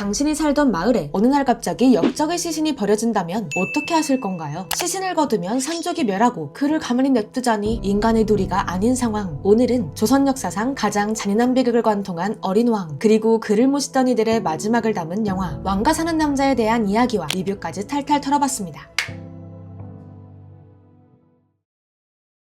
당신이 살던 마을에 어느 날 갑자기 역적의 시신이 버려진다면 어떻게 하실 건가요? 시신을 거두면 산족이 멸하고 그를 가만히 냅두자니 인간의 도리가 아닌 상황. 오늘은 조선 역사상 가장 잔인한 비극을 관통한 어린 왕 그리고 그를 모시던 이들의 마지막을 담은 영화 왕가 사는 남자에 대한 이야기와 리뷰까지 탈탈 털어봤습니다.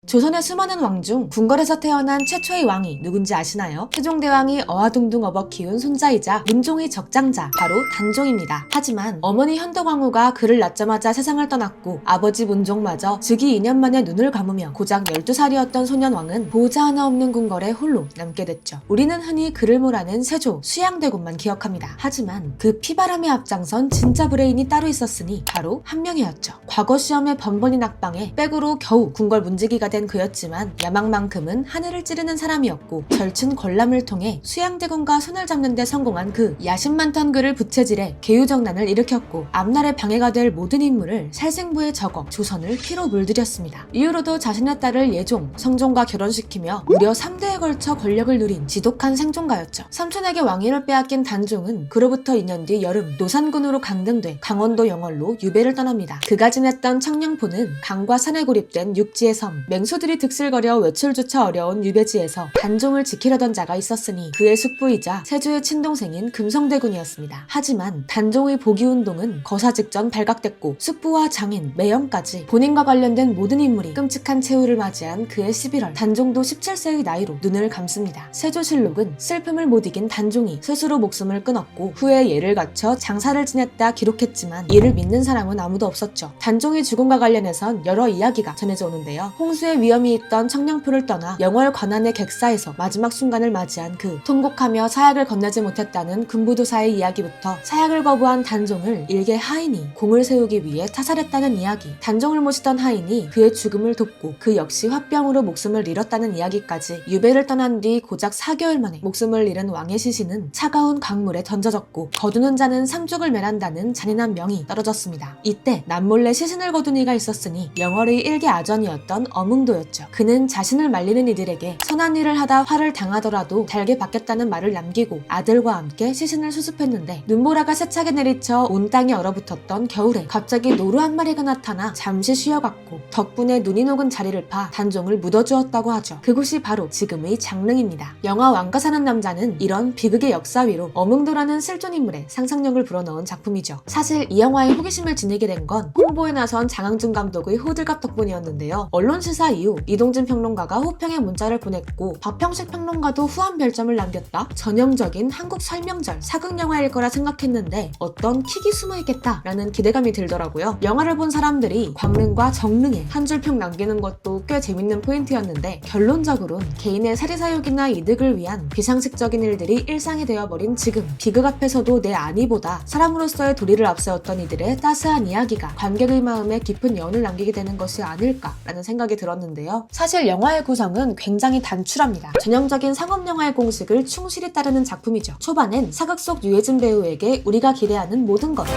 조선의 수많은 왕 중 궁궐에서 태어난 최초의 왕이 누군지 아시나요? 세종대왕이 어화둥둥 업어 키운 손자이자 문종의 적장자 바로 단종입니다. 하지만 어머니 현덕왕후가 그를 낳자마자 세상을 떠났고 아버지 문종마저 즉위 2년 만에 눈을 감으며 고작 12살이었던 소년왕은 보호자 하나 없는 궁궐에 홀로 남게 됐죠. 우리는 흔히 그를 몰아낸 세조, 수양대군만 기억합니다. 하지만 그 피바람에 앞장선 진짜 브레인이 따로 있었으니 바로 한 명이었죠. 과거 시험에 번번이 낙방해 백으로 겨우 궁궐 문지기가 된 그였지만 야망만큼은 하늘을 찌르는 사람이었고 절친 권람을 통해 수양대군과 손을 잡는 데 성공한 그 야심 많던 그를 부채질해 개유정난을 일으켰고 앞날에 방해가 될 모든 인물을 살생부에 적어 조선을 피로 물들였습니다. 이후로도 자신의 딸을 예종, 성종과 결혼시키며 무려 3대에 걸쳐 권력을 누린 지독한 생존가였죠. 삼촌에게 왕위를 빼앗긴 단종은 그로부터 2년 뒤 여름 노산군으로 강등돼 강원도 영월로 유배를 떠납니다. 그가 지냈던 청량포는 강과 산에 고립된 육지의 섬, 맹 수들이 득실거려 외출조차 어려운 유배지에서 단종을 지키려던 자가 있었으니 그의 숙부이자 세조의 친동생인 금성대군이었습니다. 하지만 단종의 복위운동은 거사 직전 발각됐고 숙부와 장인, 매형까지 본인과 관련된 모든 인물이 끔찍한 최후를 맞이한 그의 11월 단종도 17세의 나이로 눈을 감습니다. 세조실록은 슬픔을 못 이긴 단종이 스스로 목숨을 끊었고 후에 예를 갖춰 장사를 지냈다 기록했지만 이를 믿는 사람은 아무도 없었죠. 단종의 죽음과 관련해선 여러 이야기가 전해져 오는데요. 홍수의 위험이 있던 청량포를 떠나 영월 관안의 객사에서 마지막 순간을 맞이한 그 통곡하며 사약을 건네지 못했다는 군부도사의 이야기부터 사약을 거부한 단종을 일개 하인이 공을 세우기 위해 타살했다는 이야기 단종을 모시던 하인이 그의 죽음을 돕고 그 역시 화병으로 목숨을 잃었다는 이야기까지 유배를 떠난 뒤 고작 4개월 만에 목숨을 잃은 왕의 시신은 차가운 강물에 던져졌고 거두는 자는 삼족을 멸한다는 잔인한 명이 떨어졌습니다. 이때 남몰래 시신을 거둔 이가 있었으니 영월의 일개 아전이었던 어뭉도 였죠. 그는 자신을 말리는 이들에게 선한 일을 하다 화를 당하더라도 달게 받겠다는 말을 남기고 아들과 함께 시신을 수습했는데 눈보라가 세차게 내리쳐 온 땅이 얼어붙었던 겨울에 갑자기 노루 한 마리가 나타나 잠시 쉬어갔고 덕분에 눈이 녹은 자리를 파 단종을 묻어주었다고 하죠. 그곳이 바로 지금의 장릉입니다. 영화 왕가 사는 남자는 이런 비극의 역사 위로 어뭉도라는 실존 인물의 상상력을 불어넣은 작품이죠. 사실 이 영화에 호기심을 지니게 된 건 홍보에 나선 장항준 감독의 호들갑 덕분이었는데요. 언론 시사 이후 이동진 평론가가 호평의 문자를 보냈고 박평식 평론가도 후한 별점을 남겼다. 전형적인 한국 설명절 사극 영화일 거라 생각했는데 어떤 킥이 숨어 있겠다라는 기대감이 들더라고요. 영화를 본 사람들이 광릉과 정릉에 한 줄 평 남기는 것도 꽤 재밌는 포인트였는데 결론적으론 개인의 사리사욕이나 이득을 위한 비상식적인 일들이 일상이 되어버린 지금 비극 앞에서도 내 안위보다 사람으로서의 도리를 앞세웠던 이들의 따스한 이야기가 관객의 마음에 깊은 여운을 남기게 되는 것이 아닐까라는 생각이 들었는데요. 사실 영화의 구성은 굉장히 단출합니다. 전형적인 상업 영화의 공식을 충실히 따르는 작품이죠. 초반엔 사극 속 유해진 배우에게 우리가 기대하는 모든 것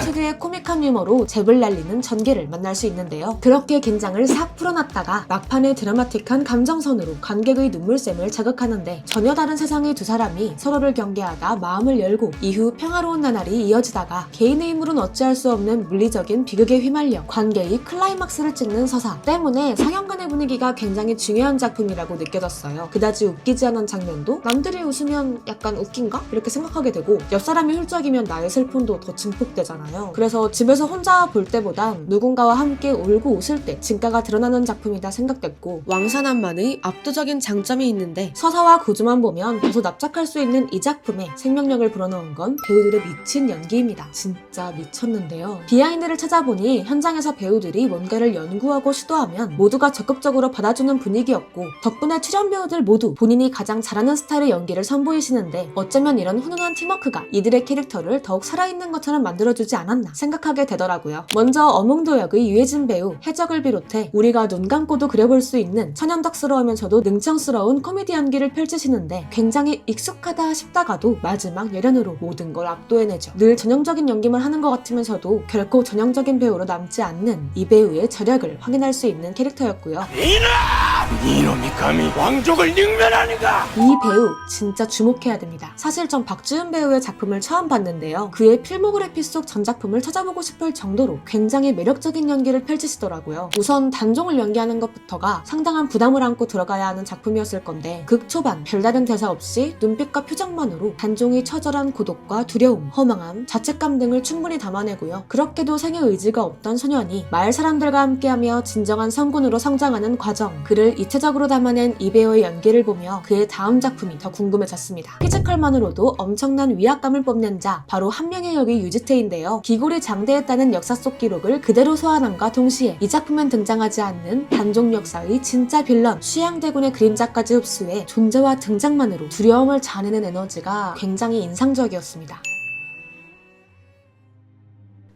특유의 코믹한 유머로 잽을 날리는 전개를 만날 수 있는데요. 그렇게 긴장을 싹 풀어놨다가 막판에 드라마틱한 감정선으로 관객의 눈물샘을 자극하는데 전혀 다른 세상의 두 사람이 서로를 경계하다 마음을 열고 이후 평화로운 나날이 이어지다가 개인의 힘으로는 어찌할 수 없는 물리적인 비극에 휘말려 관계의 클라이막스를 찍는 서사 때문에 상영관의 분위기가 굉장히 중요한 작품이라고 느껴졌어요. 그다지 웃기지 않은 장면도 남들이 웃으면 약간 웃긴가? 이렇게 생각하게 되고 옆 사람이 훌쩍이면 나의 슬픔도 더 증폭되잖아요. 그래서 집에서 혼자 볼 때보단 누군가와 함께 울고 웃을 때 진가가 드러나는 작품이다 생각됐고 왕산한만의 압도적인 장점이 있는데 서사와 구조만 보면 다소 납작할 수 있는 이 작품에 생명력을 불어넣은 건 배우들의 미친 연기입니다. 진짜 미쳤는데요. 비하인드를 찾아보니 현장에서 배우들이 뭔가를 연구하고 시도하면 모두가 적극적으로 받아주는 분위기였고 덕분에 출연 배우들 모두 본인이 가장 잘하는 스타일의 연기를 선보이시는데 어쩌면 이런 훈훈한 팀워크가 이들의 캐릭터를 더욱 살아있는 것처럼 만들어주지 않았나 생각하게 되더라고요. 먼저 어몽도 역의 유해진 배우 해적을 비롯해 우리가 눈 감고도 그려볼 수 있는 천연덕스러우면서도 능청스러운 코미디 연기를 펼치시는데 굉장히 익숙하다 싶다가도 마지막 열연으로 모든 걸 압도해내죠. 늘 전형적인 연기만 하는 것 같으면서도 결코 전형적인 배우로 남지 않는 이 배우의 저력을 확인할 수 있는 캐릭터였고요. 이놈이 감히 왕족을 능멸하는가? 이 배우 진짜 주목해야 됩니다. 사실 전 박주은 배우의 작품을 처음 봤는데요. 그의 필모그래피 속 전작 품을 찾아보고 싶을 정도로 굉장히 매력적인 연기를 펼치시더라고요. 우선 단종을 연기하는 것부터가 상당한 부담을 안고 들어가야 하는 작품이었을 건데 극 초반 별다른 대사 없이 눈빛과 표정만으로 단종이 처절한 고독과 두려움, 허망함, 자책감 등을 충분히 담아내고요. 그렇게도 생애 의지가 없던 소년이 마을 사람들과 함께하며 진정한 성군으로 성장하는 과정, 그를 입체적으로 담아낸 이 배우의 연기를 보며 그의 다음 작품이 더 궁금해졌습니다. 피지컬만으로도 엄청난 위압감을 뽐낸 자, 바로 한 명의 역이 유지태인데요. 기골이 장대했다는 역사 속 기록을 그대로 소환함과 동시에 이 작품엔 등장하지 않는 단종 역사의 진짜 빌런 수양대군의 그림자까지 흡수해 존재와 등장만으로 두려움을 자아내는 에너지가 굉장히 인상적이었습니다.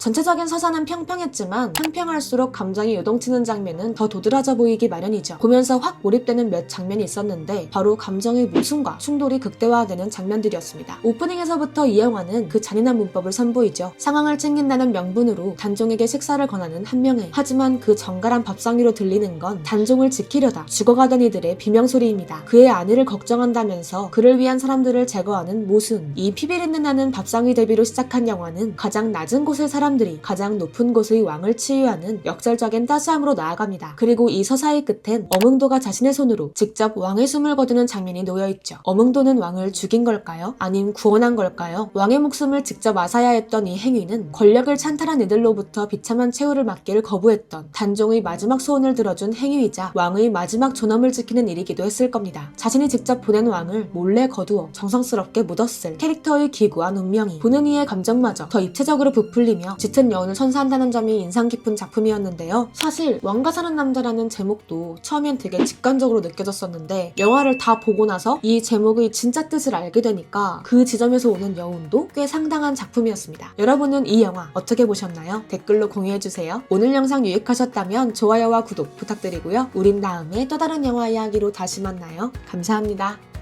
전체적인 서사는 평평했지만 평평할수록 감정이 요동치는 장면은 더 도드라져 보이기 마련이죠. 보면서 확 몰입되는 몇 장면이 있었는데 바로 감정의 모순과 충돌이 극대화되는 장면들이었습니다. 오프닝에서부터 이 영화는 그 잔인한 문법을 선보이죠. 상황을 챙긴다는 명분으로 단종에게 식사를 권하는 한 명의 하지만 그 정갈한 밥상 위로 들리는 건 단종을 지키려다 죽어가던 이들의 비명소리입니다. 그의 안위를 걱정한다면서 그를 위한 사람들을 제거하는 모순. 이 피비린내 나는 밥상 위 대비로 시작한 영화는 가장 낮은 곳의 사람 들이 가장 높은 곳의 왕을 치유하는 역설적인 따스함으로 나아갑니다. 그리고 이 서사의 끝엔 어몽도가 자신의 손으로 직접 왕의 숨을 거두는 장면이 놓여있죠. 어몽도는 왕을 죽인 걸까요? 아님 구원한 걸까요? 왕의 목숨을 직접 앗아야 했던 이 행위는 권력을 찬탈한 이들로부터 비참한 최후를 맞기를 거부했던 단종의 마지막 소원을 들어준 행위이자 왕의 마지막 존엄을 지키는 일이기도 했을 겁니다. 자신이 직접 보낸 왕을 몰래 거두어 정성스럽게 묻었을 캐릭터의 기구한 운명이 보는 이의 감정마저 더 입체적으로 부풀리며 짙은 여운을 선사한다는 점이 인상 깊은 작품이었는데요. 사실 왕가 사는 남자라는 제목도 처음엔 되게 직관적으로 느껴졌었는데 영화를 다 보고 나서 이 제목의 진짜 뜻을 알게 되니까 그 지점에서 오는 여운도 꽤 상당한 작품이었습니다. 여러분은 이 영화 어떻게 보셨나요? 댓글로 공유해주세요. 오늘 영상 유익하셨다면 좋아요와 구독 부탁드리고요. 우린 다음에 또 다른 영화 이야기로 다시 만나요. 감사합니다.